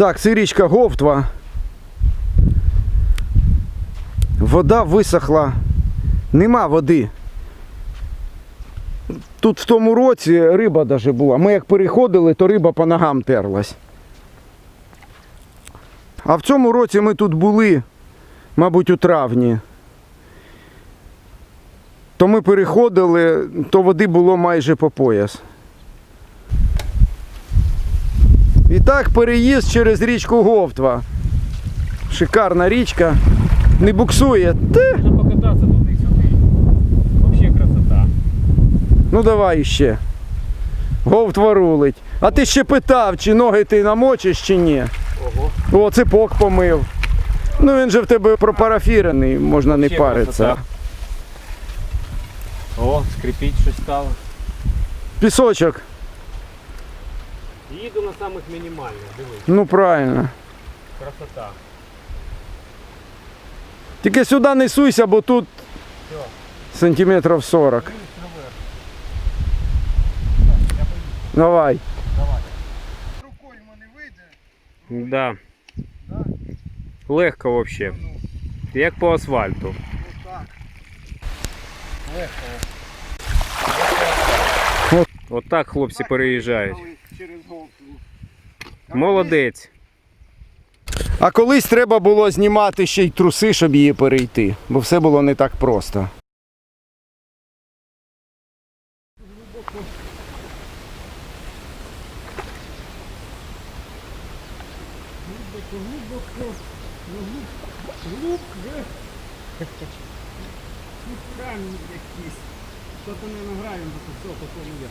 Так, це річка Говтва. Вода висохла. Нема води. Тут в тому році риба даже була. Ми як переходили, то риба по ногам терлась. А в цьому році ми тут були, мабуть, у травні. То ми переходили, то води було майже по пояс. І так переїзд через річку Говтва. Шикарна річка. Не буксує. Те. Можна покататися туди-сюди. Вообще красота. Ну давай ще. Говтва рулить. А ти ще питав, чи ноги ти намочиш, чи ні. Ого. О, ципок помив. Ну він же в тебе пропарафірений, можна не паритися. О, скрипіть щось стало. Пісочок. Їду на самих мінімальних, дивись. Ну правильно. Красота. Тільки сюди не суйся, бо тут сантиметрів 40. Давай. Рукою мене вийде. Да. Легко вообще. Як по асфальту. От. От так хлопці переїжджають. Молодець. А колись треба було знімати ще й труси, щоб її перейти, бо все було не так просто. Камінь якийсь. То не награємо, то все, то є.